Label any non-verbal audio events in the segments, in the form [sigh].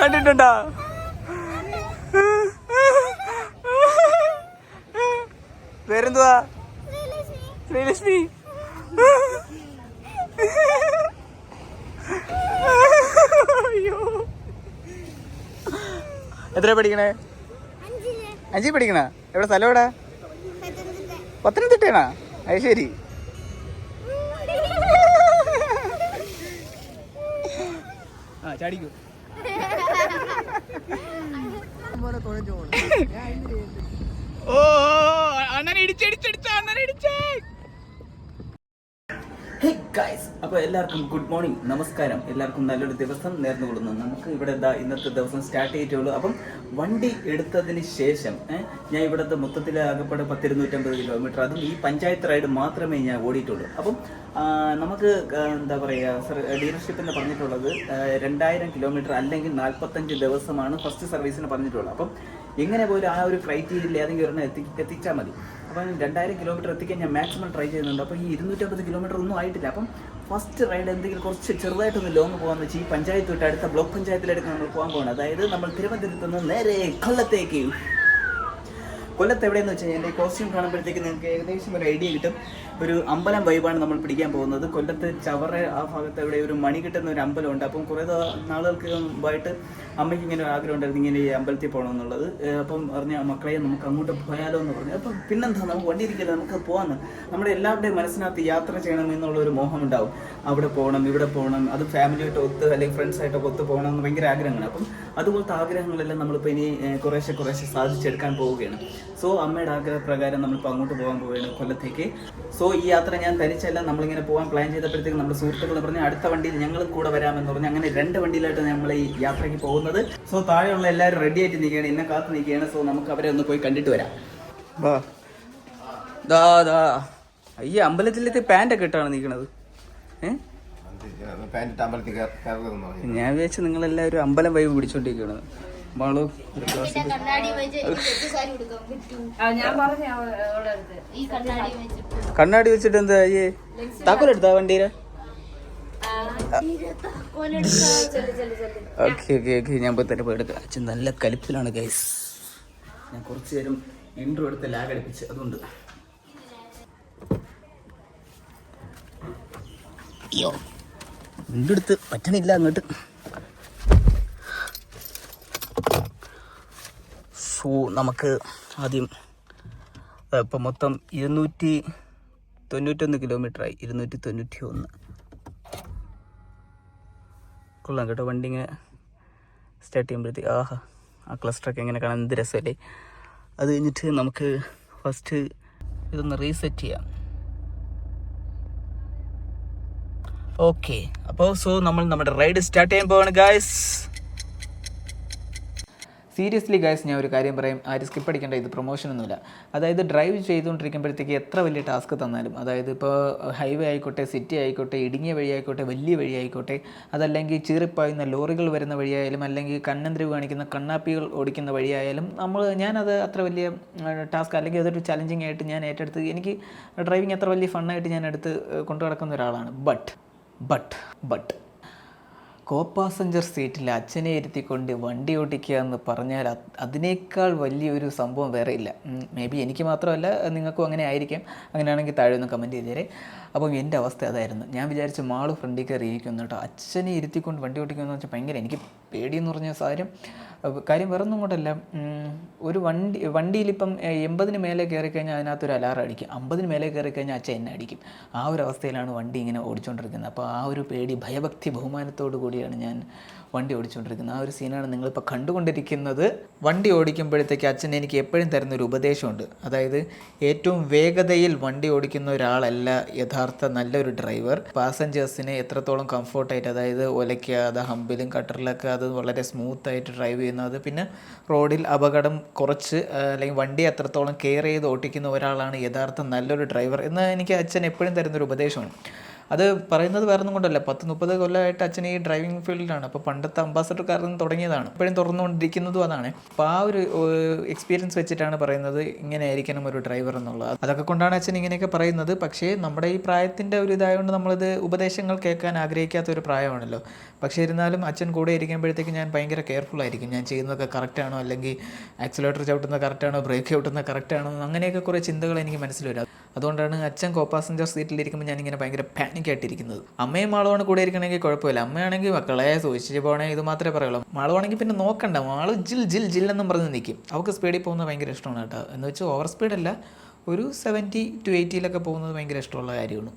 കണ്ടിട്ടുണ്ടോ? പേരെന്തുവാ? ശ്രീലക്ഷ്മി. അയ്യോ. എത്ര പഠിക്കണേ? അഞ്ചി പഠിക്കണ? എവിടെ? സ്ഥലം എവിടെ? പത്തനംതിട്ടയാണോ? അത് ശരി. ആ ചാടിക്കൂ. ഓ അണ്ണൻ അണ്ണൻ ഇടിച്ചേ അപ്പോൾ എല്ലാവർക്കും ഗുഡ് മോർണിംഗ് നമസ്കാരം. എല്ലാവർക്കും നല്ലൊരു ദിവസം നേർന്നു കൊള്ളുന്നു നമുക്ക് ഇവിടെ എന്താ ഇന്നത്തെ ദിവസം സ്റ്റാർട്ട് ചെയ്തിട്ടുള്ളൂ. അപ്പം വണ്ടി എടുത്തതിന് ശേഷം ഞാൻ ഇവിടുത്തെ മൊത്തത്തിൽ ആകപ്പാട് പത്തിരുന്നൂറ്റമ്പത് കിലോമീറ്റർ അതും ഈ പഞ്ചായത്ത് റൈഡ് മാത്രമേ ഞാൻ ഓടിയിട്ടുള്ളൂ. അപ്പം നമുക്ക് എന്താ പറയുക സർ ഡീലർഷിപ്പിന് പറഞ്ഞിട്ടുള്ളത് രണ്ടായിരം കിലോമീറ്റർ അല്ലെങ്കിൽ നാൽപ്പത്തഞ്ച് ദിവസമാണ് ഫസ്റ്റ് സർവീസിന് പറഞ്ഞിട്ടുള്ളത്. അപ്പം എങ്ങനെ പോലും ആ ഒരു ക്രൈറ്റീരിയയിൽ ഏതെങ്കിലും ഒരെണ്ണം എത്തി എത്തിച്ചാൽ മതി. അപ്പം രണ്ടായിരം കിലോമീറ്റർ എത്തിക്കാൻ ഞാൻ മാക്സിമം ട്രൈ ചെയ്യുന്നുണ്ട്. അപ്പോൾ ഈ ഇരുന്നൂറ്റമ്പത് കിലോമീറ്റർ ഒന്നും ആയിട്ടില്ല. അപ്പം ഫസ്റ്റ് റൈഡ് എന്തെങ്കിലും കുറച്ച് ചെറുതായിട്ടൊന്ന് ലോങ് പോകാമെന്ന് വെച്ചാൽ ഈ പഞ്ചായത്ത് തൊട്ട് അടുത്ത ബ്ലോക്ക് പഞ്ചായത്തിലെടുക്കാൻ നമ്മൾ പോകാൻ പോകണം അതായത് നമ്മൾ തിരുവനന്തപുരത്ത് നിന്ന് നേരെ കൊല്ലത്തേക്ക്. കൊല്ലത്ത് എവിടെയെന്ന് വെച്ച് കഴിഞ്ഞാൽ എന്റെ കോസ്റ്റ്യൂം കാണുമ്പോഴത്തേക്ക് നിങ്ങൾക്ക് ഏകദേശം ഒരു ഐഡിയ കിട്ടും. ഒരു അമ്പലം വൈബാണ് നമ്മൾ പിടിക്കാൻ പോകുന്നത്. കൊല്ലത്ത് ചവറ ആ ഭാഗത്ത് എവിടെ ഒരു മണി കിട്ടുന്ന ഒരു അമ്പലമുണ്ട്. അപ്പം കുറേ നാളുകൾക്ക് മുമ്പായിട്ട് അമ്മയ്ക്ക് ഇങ്ങനെ ഒരു ആഗ്രഹം ഉണ്ടായിരുന്നു ഇങ്ങനെ ഈ അമ്പലത്തിൽ പോകണം എന്നുള്ളത്. അപ്പം പറഞ്ഞ മക്കളെ നമുക്ക് അങ്ങോട്ട് പോയാലോ എന്ന് പറഞ്ഞു. അപ്പം പിന്നെന്താ നമുക്ക് വണ്ടി ഇരിക്കില്ല നമുക്ക് പോകാമെന്ന് നമ്മുടെ എല്ലാവരുടെയും മനസ്സിനകത്ത് യാത്ര ചെയ്യണം എന്നുള്ള ഒരു മോഹം ഉണ്ടാവും. അവിടെ പോകണം ഇവിടെ പോകണം അത് ഫാമിലിയായിട്ട് ഒത്ത് അല്ലെങ്കിൽ ഫ്രണ്ട്സായിട്ടൊക്കെ ഒത്ത് പോകണം എന്ന് ഭയങ്കര ആഗ്രഹമാണ് അപ്പം അതുപോലത്തെ ആഗ്രഹങ്ങളെല്ലാം നമ്മളിപ്പോൾ ഇനി കുറേശ്ശെ കുറേശ്ശെ സാധിച്ചെടുക്കാൻ പോവുകയാണ്. സോ അമ്മയുടെ ആഗ്രഹപ്രകാരം നമ്മളിപ്പോൾ അങ്ങോട്ട് പോകാൻ പോവുകയാണ് കൊല്ലത്തേക്ക്. സോ ഈ യാത്ര ഞാൻ തനിച്ചല്ല നമ്മളിങ്ങനെ പോകാൻ പ്ലാൻ ചെയ്തപ്പോഴത്തേക്ക് നമ്മുടെ സുഹൃത്തുക്കൾ പറഞ്ഞ് അടുത്ത വണ്ടിയിൽ ഞങ്ങൾ കൂടെ വരാമെന്ന് പറഞ്ഞ്. അങ്ങനെ രണ്ട് വണ്ടിയിലായിട്ട് നമ്മൾ ഈ യാത്രയ്ക്ക് പോകുന്നത്. സോ താഴെയുള്ള എല്ലാവരും റെഡി ആയിട്ട് നിൽക്കുകയാണ് എന്നെ കാത്ത് നിൽക്കുകയാണ്. സോ നമുക്ക് അവരെ ഒന്ന് പോയി കണ്ടിട്ട് വരാം. വാ. ദാ ദാ. അയ്യ അമ്പലത്തിലത്തെ പാന്റൊക്കെ ഇട്ടാണ് നിൽക്കുന്നത് ഏഹ് ഞാൻ വിചാരിച്ചു നിങ്ങളെല്ലാവരും അമ്പലം വൈബ് പിടിച്ചോണ്ടിരിക്കുകയാണ് മാളു. കണ്ണാടി വെച്ചിട്ട്. കണ്ണാടി വെച്ചിട്ട് എന്താ ഈ താക്കോലെടുത്താ വണ്ടിയിലെ ചെല്ലു ചെല്ലു ചെല്ലു ഓക്കെ ഓക്കെ ഓക്കെ. ഞാൻ പോയി തന്നെ പോയി എടുക്കാം. അച്ഛൻ നല്ല കലിപ്പിലാണ് ഗൈസ് ഞാൻ കുറച്ച് നേരം ഇൻട്രോ എടുത്ത് ലാഗ് അടിപ്പിച്ച്. അതുകൊണ്ട്. അയ്യോ. ഇൻട്രോ എടുത്ത് പറ്റണില്ല അങ്ങോട്ട്. സോ നമുക്ക് ആദ്യം ഇപ്പം മൊത്തം ഇരുന്നൂറ്റി തൊണ്ണൂറ്റൊന്ന് കിലോമീറ്ററായി. ഇരുന്നൂറ്റി തൊണ്ണൂറ്റി ഒന്ന് കൊള്ളാം കേട്ടോ വണ്ടി ഇങ്ങനെ സ്റ്റാർട്ട് ചെയ്യുമ്പോഴത്തേക്ക്. ആഹാ ആ ക്ലസ്റ്ററൊക്കെ ഇങ്ങനെ കാണാൻ എന്ത് രസമല്ലേ. അത് കഴിഞ്ഞിട്ട് നമുക്ക് ഫസ്റ്റ് ഇതൊന്ന് റീസെറ്റ് ചെയ്യാം. ഓക്കെ അപ്പോൾ സോ നമ്മൾ നമ്മുടെ റൈഡ് സ്റ്റാർട്ട് ചെയ്യാൻ പോവാണ് ഗായ്സ് സീരിയസ്ലി ഗായ്സ് ഞാൻ ഒരു കാര്യം പറയും. ആരും സ്കിപ്പ് അടിക്കേണ്ട ഇത് പ്രൊമോഷൻ ഒന്നുമില്ല. അതായത് ഡ്രൈവ് ചെയ്തുകൊണ്ടിരിക്കുമ്പോഴത്തേക്ക് എത്ര വലിയ ടാസ്ക് തന്നാലും അതായത് ഇപ്പോൾ ഹൈവേ ആയിക്കോട്ടെ സിറ്റി ആയിക്കോട്ടെ ഇടുങ്ങിയ വഴി ആയിക്കോട്ടെ വലിയ വഴി ആയിക്കോട്ടെ അതല്ലെങ്കിൽ ചീറിപ്പായുന്ന ലോറികൾ വരുന്ന വഴിയായാലും അല്ലെങ്കിൽ കണ്ണന്തിരിവ് കാണിക്കുന്ന കണ്ണാപ്പികൾ ഓടിക്കുന്ന വഴിയായാലും നമ്മൾ ഞാനത് അത്ര വലിയ ടാസ്ക് അല്ലെങ്കിൽ അതൊരു ചലഞ്ചിങ് ആയിട്ട് ഞാൻ ഏറ്റെടുത്ത് എനിക്ക് ഡ്രൈവിങ് അത്ര വലിയ ഫണ്ണായിട്ട് ഞാൻ എടുത്ത് കൊണ്ടു നടക്കുന്ന ഒരാളാണ്. But but but co passenger സീറ്റിൽ അച്ഛനെ ഇരുത്തിക്കൊണ്ട് വണ്ടി ഓടിക്കുക എന്ന് പറഞ്ഞാൽ അതിനേക്കാൾ വലിയൊരു സംഭവം വേറെ ഇല്ല. മേ ബി എനിക്ക് മാത്രമല്ല നിങ്ങൾക്കും അങ്ങനെ ആയിരിക്കാം. അങ്ങനെയാണെങ്കിൽ താഴെ ഒന്ന് കമന്റ് ചെയ്തേരെ. അപ്പം എന്റെ അവസ്ഥ അതായിരുന്നു. ഞാൻ വിചാരിച്ചു മാൾ ഫ്രണ്ടിൽ കയറി ഇരിക്കുന്നു കേട്ടോ. അച്ഛനെ ഇരുത്തിക്കൊണ്ട് വണ്ടി ഓടിക്കുമെന്ന് വെച്ചാൽ ഭയങ്കര എനിക്ക് പേടിയെന്ന് പറഞ്ഞ സാരം. കാര്യം വേറൊന്നും കൊണ്ടല്ല ഒരു വണ്ടി വണ്ടിയിലിപ്പം എൺപതിന് മേലെ കയറി കഴിഞ്ഞാൽ അതിനകത്തൊരു അലാറം അടിക്കും. അമ്പതിന് മേലെ കയറി കഴിഞ്ഞാൽ അച്ഛൻ എന്നെ അടിക്കും. ആ ഒരു അവസ്ഥയിലാണ് വണ്ടി ഇങ്ങനെ ഓടിച്ചുകൊണ്ടിരിക്കുന്നത് അപ്പോൾ ആ ഒരു പേടി ഭയഭക്തി ബഹുമാനത്തോടു കൂടിയാണ് ഞാൻ വണ്ടി ഓടിച്ചുകൊണ്ടിരിക്കുന്നത്. ആ ഒരു സീനാണ് നിങ്ങളിപ്പോൾ കണ്ടുകൊണ്ടിരിക്കുന്നത്. വണ്ടി ഓടിക്കുമ്പോഴത്തേക്ക് അച്ഛൻ എനിക്ക് എപ്പോഴും തരുന്ന ഒരു ഉപദേശമുണ്ട്. അതായത് ഏറ്റവും വേഗതയിൽ വണ്ടി ഓടിക്കുന്ന ഒരാളല്ല യഥാർത്ഥ നല്ലൊരു ഡ്രൈവർ പാസഞ്ചേഴ്സിനെ എത്രത്തോളം കംഫർട്ടായിട്ട് അതായത് ഒലയ്ക്കാതെ ഹമ്പിലും കട്ടറിലൊക്കെ അത് വളരെ സ്മൂത്തായിട്ട് ഡ്രൈവ് ചെയ്യുന്നത് പിന്നെ റോഡിൽ അപകടം കുറച്ച് അല്ലെങ്കിൽ വണ്ടി എത്രത്തോളം കെയർ ചെയ്ത് ഓട്ടിക്കുന്ന ഒരാളാണ് യഥാർത്ഥ നല്ലൊരു ഡ്രൈവർ എന്ന് എനിക്ക് അച്ഛൻ എപ്പോഴും തരുന്നൊരു ഉപദേശമാണ്. അത് പറയുന്നത് വേറെ ഒന്നും കൊണ്ടല്ല. പത്ത് മുപ്പത് കൊല്ലമായിട്ട് അച്ഛൻ ഈ ഡ്രൈവിംഗ് ഫീൽഡിലാണ് അപ്പോൾ പണ്ടത്തെ അംബാസഡർക്കാരിൽ നിന്ന് തുടങ്ങിയതാണ്. ഇപ്പോഴും തുറന്നുകൊണ്ടിരിക്കുന്നതും അതാണ്. അപ്പോൾ ആ ഒരു എക്സ്പീരിയൻസ് വെച്ചിട്ടാണ് പറയുന്നത് ഇങ്ങനെ ആയിരിക്കണം ഒരു ഡ്രൈവർ എന്നുള്ളത്. അതൊക്കെ കൊണ്ടാണ് അച്ഛൻ ഇങ്ങനെയൊക്കെ പറയുന്നത്. പക്ഷേ നമ്മുടെ ഈ പ്രായത്തിന്റെ ഒരു ഇതായതുകൊണ്ട് നമ്മളിത് ഉപദേശങ്ങൾ കേൾക്കാൻ ആഗ്രഹിക്കാത്ത ഒരു പ്രായമാണല്ലോ. പക്ഷേ ഇരുന്നാലും അച്ഛൻ കൂടെ ഇരിക്കുമ്പോഴത്തേക്ക് ഞാൻ ഭയങ്കര കെയർഫുൾ ആയിരിക്കും. ഞാൻ ചെയ്യുന്നതൊക്കെ കറക്റ്റാണോ അല്ലെങ്കിൽ ആക്സിലേറ്റർ ചവിട്ടുന്നത് കറക്റ്റാണോ ബ്രേക്ക് ചവിട്ടുന്നത് കറക്റ്റാണോ അങ്ങനെയൊക്കെ കുറേ ചിന്തകൾ എനിക്ക് മനസ്സിൽ വരാം. അതുകൊണ്ടാണ് അച്ഛൻ കോ പാസഞ്ചർ സീറ്റിലിരിക്കുമ്പോൾ ഞാനിങ്ങനെ ഭയങ്കര പാനിക് ആയിട്ടിരിക്കുന്നത് അമ്മയും മാളുമാണ് കൂടെ ഇരിക്കണമെങ്കിൽ കുഴപ്പമില്ല. അമ്മയാണെങ്കിൽ മക്കളെ സൂക്ഷിച്ച് പോകണേ ഇത് മാത്രമേ പറയുള്ളൂ. മാളുവാണെങ്കിൽ പിന്നെ നോക്കണ്ട. മാൾ ജിൽ ജിൽ ജിൽ എന്നും പറഞ്ഞ് നിൽക്കും അവൾക്ക് സ്പീഡിൽ പോകുന്നത് ഭയങ്കര ഇഷ്ടമാണ് കേട്ടോ. എന്ന് വെച്ചാൽ ഓവർ സ്പീഡല്ല ഒരു സെവന്റി ടു എയ്റ്റിയിലൊക്കെ പോകുന്നത് ഭയങ്കര ഇഷ്ടമുള്ള കാര്യമാണ്.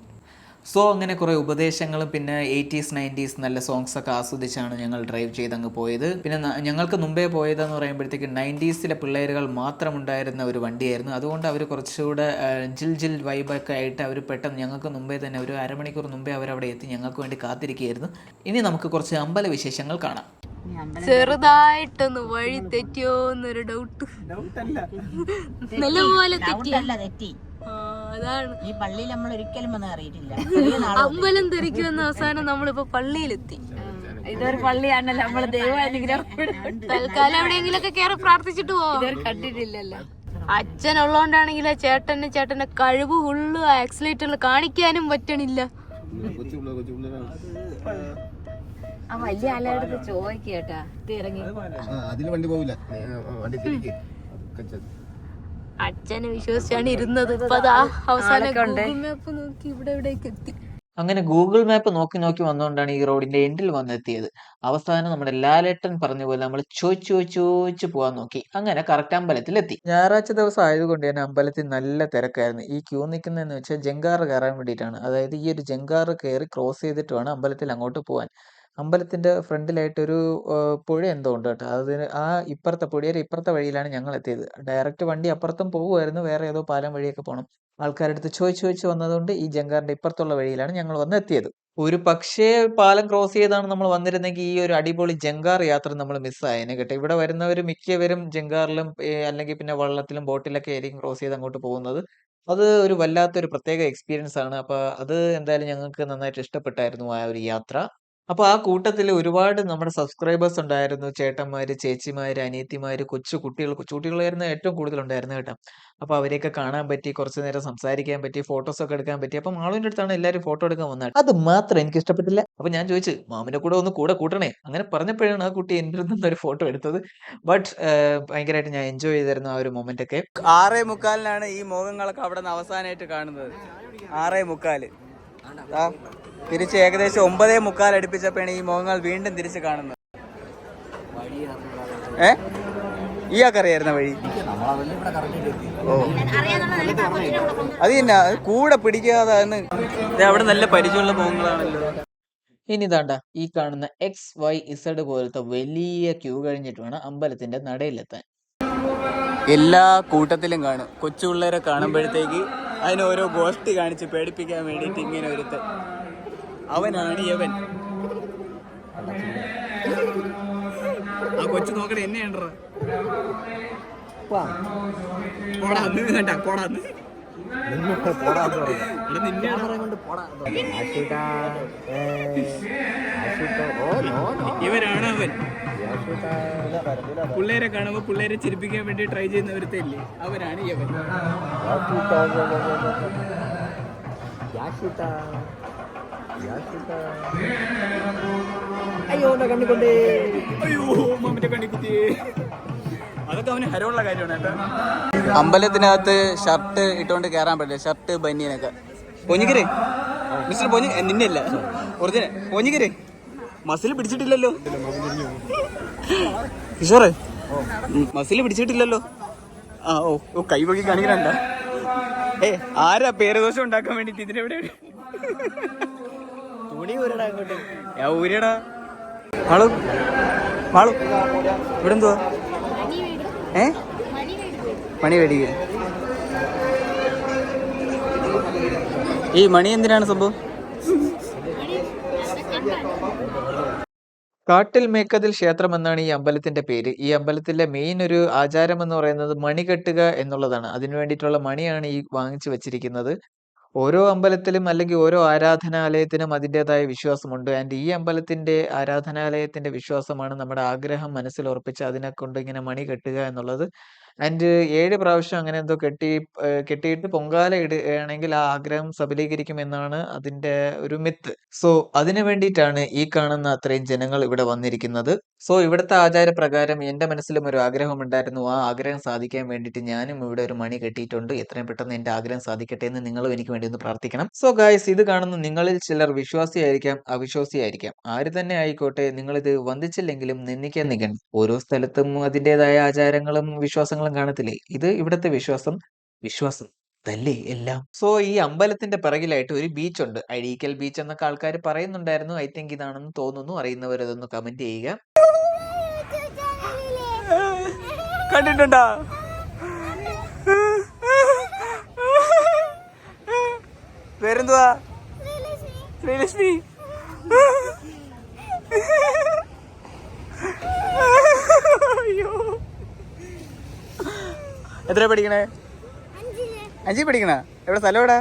സോ അങ്ങനെ കുറേ ഉപദേശങ്ങളും പിന്നെ എയ്റ്റീസ് നയന്റീസ് നല്ല സോങ്സ് ഒക്കെ ആസ്വദിച്ചാണ് ഞങ്ങൾ ഡ്രൈവ് ചെയ്ത് അങ്ങ് പോയത്. പിന്നെ ഞങ്ങൾക്ക് മുമ്പേ പോയതെന്ന് പറയുമ്പോഴത്തേക്ക് നയന്റീസിലെ പിള്ളേരുകൾ മാത്രമുണ്ടായിരുന്ന ഒരു വണ്ടിയായിരുന്നു. അതുകൊണ്ട് അവർ കുറച്ചുകൂടെ ജിൽ ജിൽ വൈബൊക്കെ ആയിട്ട് അവർ പെട്ടെന്ന് ഞങ്ങൾക്ക് മുമ്പേ തന്നെ ഒരു അരമണിക്കൂർ മുമ്പേ അവരവിടെ എത്തി ഞങ്ങൾക്ക് വേണ്ടി കാത്തിരിക്കുകയായിരുന്നു. ഇനി നമുക്ക് കുറച്ച് അമ്പല വിശേഷങ്ങൾ കാണാം. ചെറുതായിട്ടൊന്ന് വഴി തെറ്റിയോ എന്നൊരു ഡൗട്ട് നല്ലപോലെ തെറ്റി. അതാണ്. ഈ പള്ളിയിൽ നമ്മൾ ഒരിക്കലും വന്ന് അറിയിട്ടില്ല അമ്പലം ധരിക്കുന്ന അവസാനം നമ്മളിപ്പോ പള്ളിയിലെത്തി. ഇതൊരു പള്ളിയാണല്ലോ നമ്മൾ ദൈവം അനുഗ്രഹം തൽക്കാലം എവിടെയെങ്കിലൊക്കെ കേറി പ്രാർത്ഥിച്ചിട്ട് പോവാം. കണ്ടിട്ടില്ലല്ലോ. അച്ഛൻ ഉള്ളതുകൊണ്ടാണെങ്കിൽ ചേട്ടന് ചേട്ടന്റെ കഴിവ് ഫുള്ള് ആക്സിലേറ്റർ കാണിക്കാനും പറ്റണില്ല. ആ വലിയ ആളുടെ ചോദിക്കേട്ടാ ഇത് ഇറങ്ങി. അതിൽ വണ്ടി പോവില്ല. വണ്ടി തിരിക്ക്. അച്ഛനെ വിശ്വസിച്ചാണ് ഇരുന്നത്. ഇപ്പൊ അതാ അവസാനം ഗൂഗിൾ മാപ്പ് നോക്കി ഇവിടെ എവിടേക്ക് എത്തി. അങ്ങനെ ഗൂഗിൾ മാപ്പ് നോക്കി നോക്കി വന്നുകൊണ്ടാണ് ഈ റോഡിന്റെ എൻഡിൽ വന്നെത്തിയത്. അവസാനം നമ്മുടെ ലാലേട്ടൻ പറഞ്ഞ പോലെ നമ്മൾ ചോച്ചു ചോച്ചു പോകാൻ നോക്കി. അങ്ങനെ കറക്റ്റ് അമ്പലത്തിലെത്തി ഞായറാഴ്ച ദിവസം ആയതുകൊണ്ട് തന്നെ അമ്പലത്തിൽ നല്ല തിരക്കായിരുന്നു. ഈ ക്യൂ നിൽക്കുന്നതെന്ന് വെച്ചാൽ ജങ്കാറ് കയറാൻ വേണ്ടിയിട്ടാണ്. അതായത് ഈ ഒരു ജങ്കാറ് കയറി ക്രോസ് ചെയ്തിട്ട് വേണം അമ്പലത്തിൽ അങ്ങോട്ട് പോകാൻ അമ്പലത്തിന്റെ ഫ്രണ്ടിലായിട്ടൊരു പുഴ എന്തോ ഉണ്ട് കേട്ടോ. അതിന് ആ ഇപ്പുറത്തെ പുഴയുടെ ഇപ്പുറത്തെ വഴിയിലാണ് ഞങ്ങൾ എത്തിയത് ഡയറക്റ്റ് വണ്ടി അപ്പുറത്തും പോകുമായിരുന്നു വേറെ ഏതോ പാലം വഴിയൊക്കെ പോകണം ആൾക്കാരുടെ അടുത്ത് ചോദിച്ചു ചോദിച്ചു വന്നതുകൊണ്ട് ഈ ജങ്കാറിന്റെ ഇപ്പുറത്തുള്ള വഴിയിലാണ് ഞങ്ങൾ വന്ന് എത്തിയത് ഒരു പക്ഷേ പാലം ക്രോസ് ചെയ്താണ് നമ്മൾ വന്നിരുന്നെങ്കിൽ ഈ ഒരു അടിപൊളി ജങ്കാർ യാത്ര നമ്മൾ മിസ്സായേനെ കേട്ടോ ഇവിടെ വരുന്നവർ മിക്കവരും ജങ്കാറിലും അല്ലെങ്കിൽ പിന്നെ വള്ളത്തിലും ബോട്ടിലൊക്കെ ആയിരിക്കും ക്രോസ് ചെയ്ത് അങ്ങോട്ട് പോകുന്നത്. അത് ഒരു വല്ലാത്തൊരു പ്രത്യേക എക്സ്പീരിയൻസ് ആണ്. അപ്പോൾ അത് എന്തായാലും ഞങ്ങൾക്ക് നന്നായിട്ട് ഇഷ്ടപ്പെട്ടായിരുന്നു ആ ഒരു യാത്ര. അപ്പൊ ആ കൂട്ടത്തിൽ ഒരുപാട് നമ്മുടെ സബ്സ്ക്രൈബേഴ്സ് ഉണ്ടായിരുന്നു. ചേട്ടന്മാര് ചേച്ചിമാര് അനിയത്തിമാര് കൊച്ചു കുട്ടികൾ കൊച്ചു കുട്ടികളായിരുന്നു ഏറ്റവും കൂടുതൽ ഉണ്ടായിരുന്നു കേട്ടോ. അപ്പൊ അവരെയൊക്കെ കാണാൻ പറ്റി കുറച്ചു നേരം സംസാരിക്കാൻ പറ്റി ഫോട്ടോസ് ഒക്കെ എടുക്കാൻ പറ്റി. അപ്പൊ മാളുവിന്റെ അടുത്താണ് എല്ലാവരും ഫോട്ടോ എടുക്കാൻ വന്നത് അത് മാത്രം എനിക്ക് ഇഷ്ടപ്പെട്ടില്ല. അപ്പൊ ഞാൻ ചോദിച്ചു മാമിനെ കൂടെ ഒന്ന് കൂടെ കൂട്ടണേ? അങ്ങനെ പറഞ്ഞപ്പോഴാണ് ആ കുട്ടി എന്റെ നിന്ന് ഒരു ഫോട്ടോ എടുത്തത്. ബട്ട് ഭയങ്കരമായിട്ട് ഞാൻ എൻജോയ് ചെയ്തിരുന്നു ആ ഒരു മൊമെന്റ് ഒക്കെ. ആറേ മുക്കാലിനാണ് ഈ മോഹങ്ങളൊക്കെ അവിടെ നിന്ന് അവസാനമായിട്ട് കാണുന്നത്. ആറേ മുക്കാൽ. തിരിച്ച് ഏകദേശം ഒമ്പതേ മുക്കാൽ അടുപ്പിച്ചപ്പോഴാണ് ഈ മുഖങ്ങൾ വീണ്ടും തിരിച്ച് കാണുന്നത്. ഏ? ഇയാൾക്കറിയായിരുന്ന വഴി? ഓ. അത് തന്നെ കൂടെ പിടിക്കാതെ അവിടെ നല്ല പരിചയമുള്ള മുഖങ്ങളാണല്ലോ. ഇനി ഇതാണ്ട ഈ കാണുന്ന എക്സ് വൈ ഇസഡ് പോലത്തെ വലിയ ക്യൂ കഴിഞ്ഞിട്ട് വേണം അമ്പലത്തിന്റെ നടയിലെത്താൻ. എല്ലാ കൂട്ടത്തിലും കാണും. കൊച്ചു പിള്ളേരെ കാണുമ്പോഴത്തേക്ക് അതിന് ഓരോ ഗോഷ്ടി കാണിച്ച് പേടിപ്പിക്കാൻ വേണ്ടിയിട്ട് ഇങ്ങനെ ഒരുത്തൻ. അവനാണ് യവൻ ആ കൊച്ചു നോക്കണേ എന്നെ ഉണ്ടോ പോടാന്ന് പോടാന്ന്? ഇവനാണ് അവൻ. പിള്ളേരെ കാണുമ്പോ പിള്ളേരെ ചിരിപ്പിക്കാൻ വേണ്ടി ട്രൈ ചെയ്യുന്നവരത്തെ ഇല്ലേ അവരാണ് യവൻ അയ്യോ മാമന്റെ കണ്ണി കുത്തിയേ അതൊക്കെ അവന് ഹരമുള്ള കാര്യമാണ് അമ്പലത്തിനകത്ത് ഷർട്ട് ഇട്ടുകൊണ്ട് കേറാൻ പറ്റില്ല. ഷർട്ട് ബനിയനൊക്കെ. പൊഞ്ഞിക്കരേ മിസ്റ്റർ പൊഞ്ഞി നിന്നെ അല്ല ഒറിജിനൽ. പൊഞ്ഞിക്കരേ മസിൽ പിടിച്ചിട്ടില്ലല്ലോ. കിഷോറെ മസിൽ പിടിച്ചിട്ടില്ലല്ലോ. ആ ഓ ഓ കൈ പൊക്കി കാണിക്കണല്ല ഏ ആരാ പേരദോഷം ഉണ്ടാക്കാൻ വേണ്ടിട്ട് ഇതിനെവിടെ? തുണി ഊരടാ അങ്ങോട്ട് ഞാൻ ഊരടാ ആളു ആളു. ഇവിടെ എന്തുവാ ഏ? മണി ഈ മണി എന്തിനാണ് സംഭവം? കാട്ടിൽ മേക്കതിൽ ക്ഷേത്രം എന്നാണ് ഈ അമ്പലത്തിന്റെ പേര്. ഈ അമ്പലത്തിലെ മെയിൻ ഒരു ആചാരം എന്ന് പറയുന്നത് മണി കെട്ടുക എന്നുള്ളതാണ്. അതിനു വേണ്ടിയിട്ടുള്ള മണിയാണ് ഈ വാങ്ങിച്ചു വെച്ചിരിക്കുന്നത്. ഓരോ അമ്പലത്തിലും അല്ലെങ്കിൽ ഓരോ ആരാധനാലയത്തിനും അതിന്റെതായ വിശ്വാസമുണ്ട്. ആൻഡ് ഈ അമ്പലത്തിന്റെ ആരാധനാലയത്തിന്റെ വിശ്വാസമാണ് നമ്മുടെ ആഗ്രഹം മനസ്സിൽ ഉറപ്പിച്ച് അതിനെ കൊണ്ട് ഇങ്ങനെ മണി കെട്ടുക എന്നുള്ളത്. ആൻഡ് ഏഴ് പ്രാവശ്യം അങ്ങനെ എന്തോ കെട്ടി കെട്ടിയിട്ട് പൊങ്കാല ഇടുകയാണെങ്കിൽ ആ ആഗ്രഹം സഫലീകരിക്കും എന്നാണ് അതിന്റെ ഒരു മിത്ത് സോ അതിനു വേണ്ടിയിട്ടാണ് ഈ കാണുന്ന അത്രയും ജനങ്ങൾ ഇവിടെ വന്നിരിക്കുന്നത്. സോ ഇവിടുത്തെ ആചാരപ്രകാരം എന്റെ മനസ്സിലും ഒരു ആഗ്രഹം ഉണ്ടായിരുന്നു. ആ ആഗ്രഹം സാധിക്കാൻ വേണ്ടിയിട്ട് ഞാനും ഇവിടെ ഒരു മണി കെട്ടിയിട്ടുണ്ട്. എത്രയും പെട്ടെന്ന് എന്റെ ആഗ്രഹം സാധിക്കട്ടെ എന്ന് നിങ്ങളും എനിക്ക് വേണ്ടി ഒന്ന് പ്രാർത്ഥിക്കണം. സോ ഗായ്സ് ഇത് കാണുന്ന നിങ്ങളിൽ ചിലർ വിശ്വാസിയായിരിക്കാം അവിശ്വാസിയായിരിക്കാം. ആര് തന്നെ ആയിക്കോട്ടെ നിങ്ങളിത് വന്ദിച്ചില്ലെങ്കിലും നിന്ദിക്കാൻ നിൽക്കണം ഓരോ സ്ഥലത്തും അതിന്റെതായ ആചാരങ്ങളും വിശ്വാസങ്ങളും കാണത്തില്ലേ? ഇത് ഇവിടുത്തെ വിശ്വാസം വിശ്വാസം തല്ലേ എല്ലാം. സോ ഈ അമ്പലത്തിന്റെ പിറകിലായിട്ട് ഒരു ബീച്ച് ഉണ്ട്. അഴീക്കൽ ബീച്ച് എന്നൊക്കെ ആൾക്കാർ പറയുന്നുണ്ടായിരുന്നു. ഐ തിങ്ക് ഇതാണെന്ന് തോന്നുന്നു. അറിയുന്നവർ അതൊന്ന് കമന്റ് ചെയ്യുക. കണ്ടിട്ടുണ്ടോ? പേരെന്തുവാ? ശ്രീലക്ഷ്മി. അയ്യോ. എത്ര പഠിക്കണേ? അഞ്ചി പഠിക്കണ? എവിടെ? സ്ഥലം എവിടെ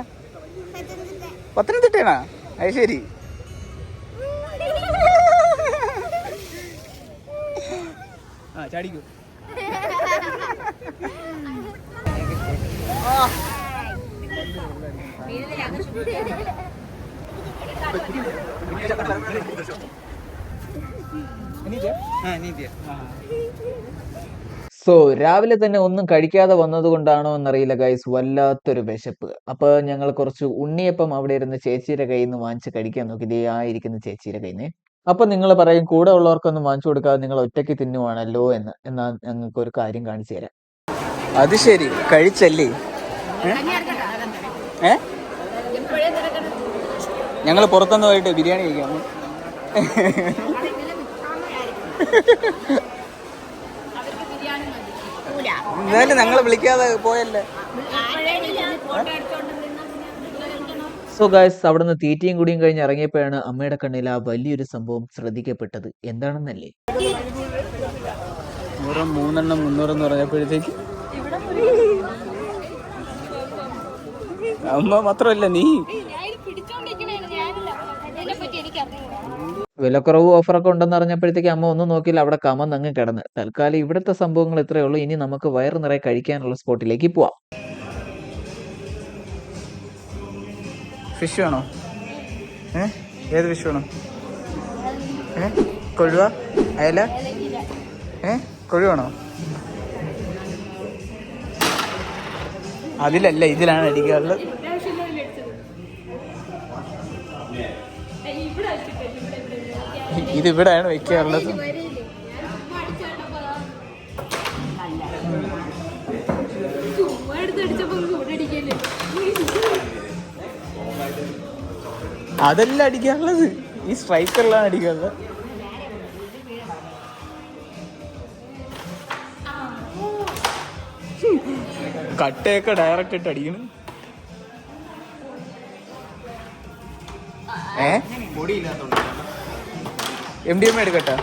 പത്തനംതിട്ടയാണോ? അത് ശരി. ആ ചാടിക്കൂ. സോ രാവിലെ തന്നെ ഒന്നും കഴിക്കാതെ വന്നത് കൊണ്ടാണോ എന്നറിയില്ല ഗൈസ് വല്ലാത്തൊരു വിശപ്പ്. അപ്പൊ ഞങ്ങൾ കുറച്ച് ഉണ്ണിയപ്പം അവിടെ ഇരുന്ന് ചേച്ചിയുടെ കയ്യിൽ നിന്ന് വാങ്ങിച്ച് കഴിക്കാൻ നോക്കി. ദേ ആയിരിക്കുന്ന ചേച്ചിയുടെ കയ്യിൽ നിന്ന്. അപ്പൊ നിങ്ങൾ പറയും കൂടെ ഉള്ളവർക്കൊന്നും വാങ്ങിച്ചു കൊടുക്കാതെ നിങ്ങൾ ഒറ്റയ്ക്ക് തിന്നുവാണല്ലോ എന്ന്. എന്നാ ഞങ്ങൾക്ക് ഒരു കാര്യം കാണിച്ചു തരാം. അത് ശരി. കഴിച്ചല്ലേ? ഞങ്ങൾ പുറത്തുനിന്ന് പോയിട്ട് ബിരിയാണി കഴിക്കാം. എന്നാലും ഞങ്ങൾ വിളിക്കാതെ പോയല്ലേ? സോ ഗായ്സ് അവിടുന്ന് തീറ്റയും കൂടിയും കഴിഞ്ഞ് ഇറങ്ങിയപ്പോഴാണ് അമ്മയുടെ കണ്ണിൽ ആ വലിയൊരു സംഭവം ശ്രദ്ധിക്കപ്പെട്ടത്. എന്താണെന്നല്ലേ? വെറും മൂന്നെണ്ണം മുന്നൂറെന്ന് പറഞ്ഞപ്പോഴത്തേക്ക് അമ്മ മാത്രമല്ല നീ. വിലക്കുറവ് ഓഫറൊക്കെ ഉണ്ടെന്ന് അറിഞ്ഞപ്പോഴത്തേക്ക് അമ്മ ഒന്നും നോക്കിയില്ല. അവിടെ കമന്നങ്ങ് കിടന്ന്. തൽക്കാലം ഇവിടുത്തെ സംഭവങ്ങൾ ഇത്രയേ ഉള്ളൂ. ഇനി നമുക്ക് വയറ് നിറയെ കഴിക്കാനുള്ള സ്പോട്ടിലേക്ക് പോവാം. ഫിഷ് വേണോ? ഏ? ഏത് ഫിഷ് വേണം? ഏ? കൊഴുവ? അയല? ഏ? കൊഴുവാണോ അതിലല്ല ഇതിലാണ് അടിക്കാറുള്ളത്. ഇതിവിടെയാണ് വെക്കാറുള്ളത്. അതല്ല അടിക്കാനുള്ളത് ഈ സ്ട്രൈക്കറിലാണ് അടിക്കാനുള്ളത് കട്ടയൊക്കെ ഡയറക്റ്റ് ഇട്ട് അടിക്കണം. ഏ? എം ഡി എം എടുക്കട്ടെ.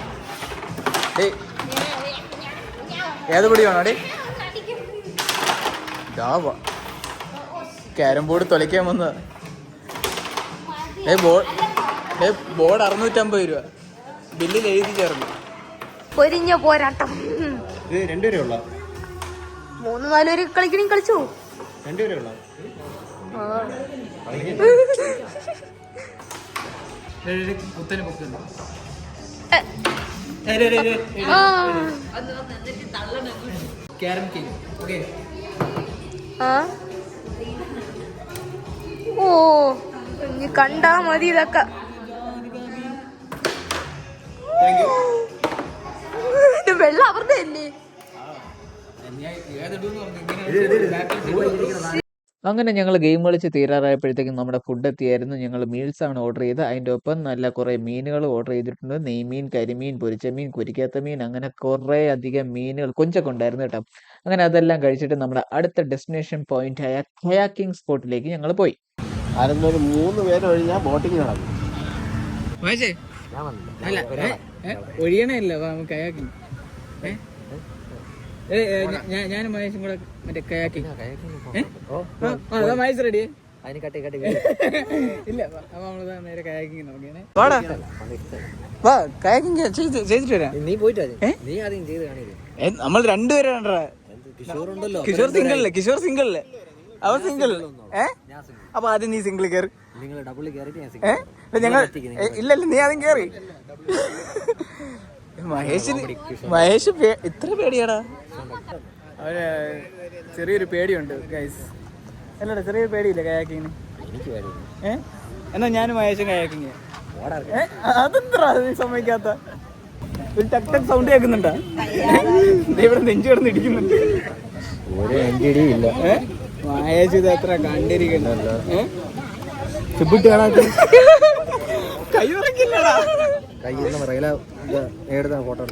ഡേ ഏത് പൊടി വേണോ ഡേ ക്യാരം ബോർഡ് തുലയ്ക്കാൻ വന്നതാ ഏ ബോർഡ് ഏ ബോർഡ് അറുന്നൂറ്റമ്പത് രൂപ. ബില്ലിൽ എഴുതി ചേർന്നു. പൊരിഞ്ഞ പോരാട്ടം. ഇത് രണ്ടുപേരേ ഉള്ള? മൂന്ന് നാല് പേര് കളിക്കണേ കളിച്ചു? രണ്ടുപേരേ ഉള്ള? ക്യാരം കിങ് ഓക്കെ ആ [laughs] ഓ ഇനി കണ്ടാ മതി ഇതൊക്കെ. ഇത് വെള്ളം അവരുടെ അല്ലേ അങ്ങനെ ഞങ്ങൾ ഗെയിം കളിച്ച് തീരാറായപ്പോഴത്തേക്കും നമ്മുടെ ഫുഡ് എത്തിയായിരുന്നു. ഞങ്ങൾ മീൽസ് ആണ് ഓർഡർ ചെയ്തത്. അതിന്റെ ഒപ്പം നല്ല കുറേ മീനുകൾ ഓർഡർ ചെയ്തിട്ടുണ്ട്. നെയ്മീൻ കരിമീൻ പൊരിച്ച മീൻ കുരിക്കാത്ത മീൻ അങ്ങനെ കുറേ അധികം മീനുകൾ കൊഞ്ചൊക്കെ ഉണ്ടായിരുന്നു കേട്ടോ. അങ്ങനെ അതെല്ലാം കഴിച്ചിട്ട് നമ്മുടെ അടുത്ത ഡെസ്റ്റിനേഷൻ പോയിന്റ് ആയ കയാക്കിംഗ് സ്പോട്ടിലേക്ക് ഞങ്ങൾ പോയി. ഒഴിയണല്ലോ കയാക്കിംഗ് മൂന്ന് പേര് ഒഴിഞ്ഞാൽ ബോട്ടിംഗ് നടക്കും. അല്ല ഞാനും മഹേഷും കൂടെ മറ്റേ കയാക്കി. മഹേഷ് റെഡി. അതിന് കട്ടി കട്ടി ഇല്ല അപ്പൊ നമ്മൾ നേരെ കയാക്കിങ് നോക്കിയാണ് വാ കയാക്കിങ് ചെയ്തിട്ട് വരാം. നീ പോയിട്ട് നീ ആദ്യം ചെയ്ത് ഏ, നമ്മൾ രണ്ടുപേരാണ് കിഷോർ ഉണ്ടല്ലോ കിഷോർ സിംഗിൾ അല്ലേ? കിഷോർ സിംഗിൾ അല്ലേ? അവൻ സിംഗിൾ ഏ? അപ്പൊ ആദ്യം നീ സിംഗിൾ കയറി നിങ്ങൾ ഡബിൾ കയറിയിട്ട് ഞങ്ങൾ ഇല്ലല്ല ഇല്ല ഇല്ല നീ ആദ്യം കയറി മഹേഷിന് മഹേഷ് ഇത്ര പേടിയാടാ. അവർ ചെറിയൊരു പേടിയുണ്ട് ഗൈസ് അല്ലടാ ചെറിയൊരു പേടിയില്ല കയാക്കിങ്ങിന് എനിക്ക് വേണ്ടി ഏ? എന്നാ ഞാനും മഹേഷും കയാക്കിങ് അതെന്താ നീ സമ്മതിക്കാത്ത? ഒരു ടക് ടക് സൗണ്ട് കേൾക്കുന്നുണ്ടാ? ഇവിടെ നെഞ്ചു കിടന്ന് ഇടിക്കുന്നുണ്ട്. ഒരു എൻജിടി ഇല്ല? മഹേഷ് ഇത് എത്ര കണ്ടിരിക്കണ്ടല്ലോ കൈ കാണാത്ത കൈ ഫോട്ടോ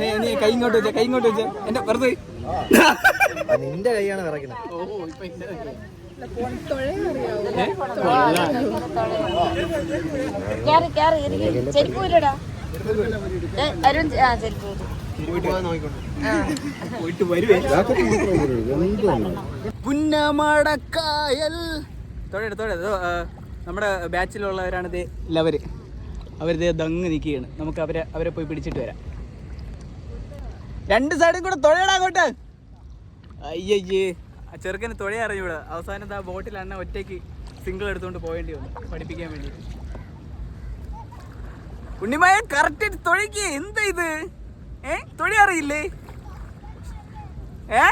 നീ നീ കൈ ഇങ്ങോട്ട് വെച്ച കൈ ഇങ്ങോട്ട് വെച്ച. എന്റെ വെറുതെ. നിന്റെ കൈയാണ് വിറയ്ക്കുന്നത്. അരുൺ ആ ചെരുപ്പ് പുന്നമടക്കായൽ. തൊഴ തൊഴ നമ്മുടെ ബാച്ചിലുള്ളവരാണ് ഇത് ലവര്. അവരിത് ദങ്ങ് നിൽക്കുകയാണ് നമുക്ക് അവരെ അവരെ പോയി പിടിച്ചിട്ട് വരാം. രണ്ട് സൈഡും കൂടെ തൊഴയടാ അങ്ങോട്ട്. അയ്യയ്യേ. ആ ചെറുക്കന് തൊഴയ അറിഞ്ഞൂടാ. അവസാനം ആ ബോട്ടിൽ അണ്ണ ഒറ്റയ്ക്ക് സിംഗിൾ എടുത്തുകൊണ്ട് പോകേണ്ടി വന്നു. പഠിപ്പിക്കാൻ വേണ്ടിയിട്ട്. ഉണ്ണിമായ കറക്റ്റ് തുഴയ്ക്ക് എന്താ ഇത്? ഏ? തൊഴി അറിയില്ലേ? ഏ?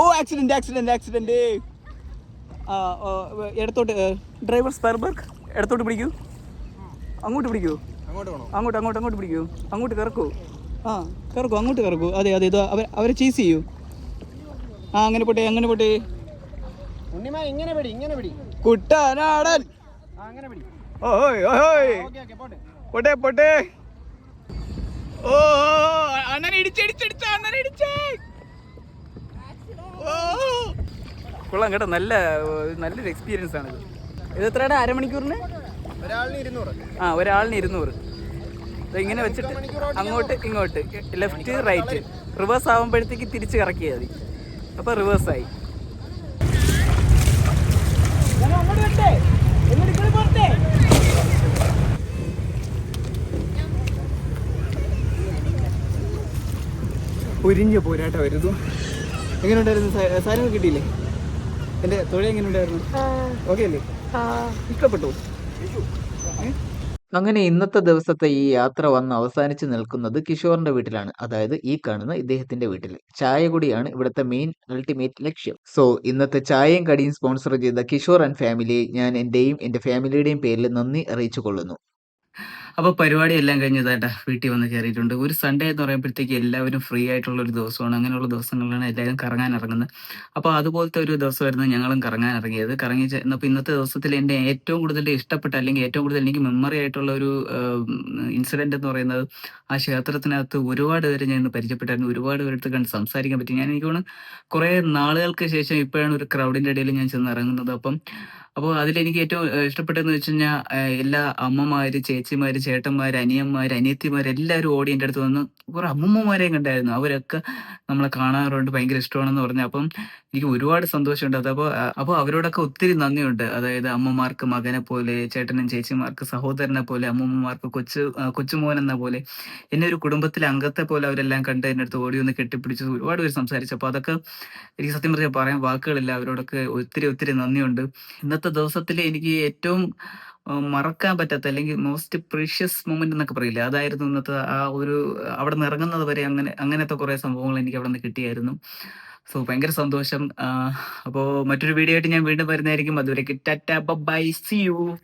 ഓ ആക്സിഡന്റ് ആക്സിഡന്റ് ആക്സിഡന്റ് ആ ഇടത്തോട്ട് ഡ്രൈവർ സ്പെർബർഗ് ഇടത്തോട്ട് പിടിക്കൂ. അങ്ങോട്ട് പിടിക്കൂ. അങ്ങോട്ട് അങ്ങോട്ട് അങ്ങോട്ട് പിടിക്കൂ. അങ്ങോട്ട് കറക്കൂ. ആ കറക്കൂ അങ്ങോട്ട് കറക്കൂ. അതെ അതെ ഇതോ അവർ അവരെ ചീസ് ചെയ്യൂ. ആ അങ്ങനെ പോട്ടെ അങ്ങനെ പോട്ടെ. ഇങ്ങനെ പിടി ഇങ്ങനെ പിടി. കുട്ടനാടൻ. അങ്ങനെ പിടി. ഓയ് ഓയ് പോട്ടെ. പോട്ടെ ഓ അണ്ണനെ ഇടിച്ചടിച്ചടിച്ച അണ്ണനെ ഇടിച്ചേ. ഓ. കൊള്ളാം കേട്ടോ നല്ല നല്ലൊരു എക്സ്പീരിയൻസ് ആണ് ഇത് എത്രയുടെ അരമണിക്കൂറിന്? ആ ഒരാളിന് ഇരുന്നൂറ്. ഇങ്ങനെ വെച്ചിട്ട് അങ്ങോട്ട് ഇങ്ങോട്ട് ലെഫ്റ്റ് റൈറ്റ്. റിവേഴ്സ് ആകുമ്പോഴത്തേക്ക് തിരിച്ച് കറക്കിയാൽ മതി. അപ്പോൾ റിവേഴ്സായി ഉരിഞ്ഞ പോരാട്ട വരുന്നു എങ്ങനെയുണ്ടായിരുന്നു? സാധനങ്ങൾ കിട്ടിയില്ലേ? എന്റെ തൊഴിൽ എങ്ങനെയുണ്ടായിരുന്നു? ഓക്കെ അല്ലേ? ഇഷ്ടപ്പെട്ടു? അങ്ങനെ ഇന്നത്തെ ദിവസത്തെ ഈ യാത്ര വന്ന് അവസാനിച്ച് നിൽക്കുന്നത് കിഷോറിന്റെ വീട്ടിലാണ്. അതായത് ഈ കാണുന്ന ഇദ്ദേഹത്തിന്റെ വീട്ടിൽ ചായ കൂടിയാണ് ഇവിടുത്തെ മെയിൻ അൾട്ടിമേറ്റ് ലക്ഷ്യം. സോ ഇന്നത്തെ ചായയും കടിയും സ്പോൺസർ ചെയ്ത കിഷോർ ആൻഡ് ഫാമിലിയെ ഞാൻ എന്റെയും എന്റെ ഫാമിലിയുടെയും പേരിൽ നന്ദി അറിയിച്ചു കൊള്ളുന്നു അപ്പോൾ പരിപാടി എല്ലാം കഴിഞ്ഞതായിട്ടാ വീട്ടിൽ വന്ന് കയറിയിട്ടുണ്ട് ഒരു സൺഡേ എന്ന് പറയുമ്പോഴത്തേക്ക് എല്ലാവരും ഫ്രീ ആയിട്ടുള്ള ഒരു ദിവസമാണ്. അങ്ങനെയുള്ള ദിവസങ്ങളിലാണ് എല്ലാവരും കറങ്ങാൻ ഇറങ്ങുന്നത്. അപ്പോൾ അതുപോലത്തെ ഒരു ദിവസമായിരുന്നു ഞങ്ങളും കറങ്ങാൻ ഇറങ്ങിയത്. കറങ്ങി ചെന്നപ്പോൾ ഇന്നത്തെ ദിവസത്തിൽ എന്റെ ഏറ്റവും കൂടുതൽ ഇഷ്ടപ്പെട്ട അല്ലെങ്കിൽ ഏറ്റവും കൂടുതൽ എനിക്ക് മെമ്മറി ആയിട്ടുള്ള ഒരു ഇൻസിഡന്റ് എന്ന് പറയുന്നത് ആ ക്ഷേത്രത്തിനകത്ത് ഒരുപാട് പേര് ഞാൻ ഇന്ന് പരിചയപ്പെട്ടായിരുന്നു ഒരുപാട് പേരെടുത്ത് കണ്ട് സംസാരിക്കാൻ പറ്റി. ഞാൻ എനിക്ക് തോന്നുന്നു കുറേ നാളുകൾക്ക് ശേഷം ഇപ്പോഴാണ് ഒരു ക്രൗഡിന്റെ ഇടയിൽ ഞാൻ ചെന്ന് ഇറങ്ങുന്നത്. അപ്പം അപ്പോൾ അതിലെനിക്ക് ഏറ്റവും ഇഷ്ടപ്പെട്ടതെന്ന് വെച്ച് കഴിഞ്ഞാൽ എല്ലാ അമ്മമാര് ചേച്ചിമാര് ചേട്ടന്മാര് അനിയന്മാര് അനിയത്തിമാര് എല്ലാവരും ഓടി എന്റെ അടുത്ത് വന്ന് കുറേ അമ്മൂമ്മമാരെയും കണ്ടായിരുന്നു. അവരൊക്കെ നമ്മളെ കാണാറുണ്ട് ഭയങ്കര ഇഷ്ടമാണെന്ന് പറഞ്ഞു. അപ്പം എനിക്ക് ഒരുപാട് സന്തോഷമുണ്ട്. അതപ്പോൾ അപ്പോൾ അവരോടൊക്കെ ഒത്തിരി നന്ദിയുണ്ട്. അതായത് അമ്മമാർക്ക് മകനെ പോലെ ചേട്ടനും ചേച്ചിമാർക്ക് സഹോദരനെ പോലെ അമ്മമ്മമാർക്ക് കൊച്ചു കൊച്ചുമോൻ എന്ന പോലെ എന്നെ ഒരു കുടുംബത്തിലെ അംഗത്തെ പോലെ അവരെല്ലാം കണ്ട് എന്റെ അടുത്ത് ഓടി ഒന്ന് കെട്ടിപ്പിടിച്ച് ഒരുപാട് പേര് സംസാരിച്ചു അപ്പോൾ അതൊക്കെ എനിക്ക് സത്യം പറഞ്ഞാൽ പറയാൻ വാക്കുകളില്ല. അവരോടൊക്കെ ഒത്തിരി ഒത്തിരി നന്ദിയുണ്ട്. ഇന്നത്തെ ദിവസത്തിൽ എനിക്ക് ഏറ്റവും മറക്കാൻ പറ്റാത്ത അല്ലെങ്കിൽ മോസ്റ്റ് പ്രീഷ്യസ് മൊമെന്റ് എന്നൊക്കെ പറയില്ലേ? അതായിരുന്നു ഇന്നത്തെ ആ ഒരു അവിടെ നിന്ന് ഇറങ്ങുന്നത് വരെ അങ്ങനെ അങ്ങനത്തെ കുറേ സംഭവങ്ങൾ എനിക്ക് അവിടെ നിന്ന് കിട്ടിയായിരുന്നു. സോ ഭയങ്കര സന്തോഷം. അപ്പോൾ മറ്റൊരു വീഡിയോ ആയിട്ട് ഞാൻ വീണ്ടും വരുന്നതായിരിക്കും. അതുവരെ ടാറ്റ ബൈ സി യു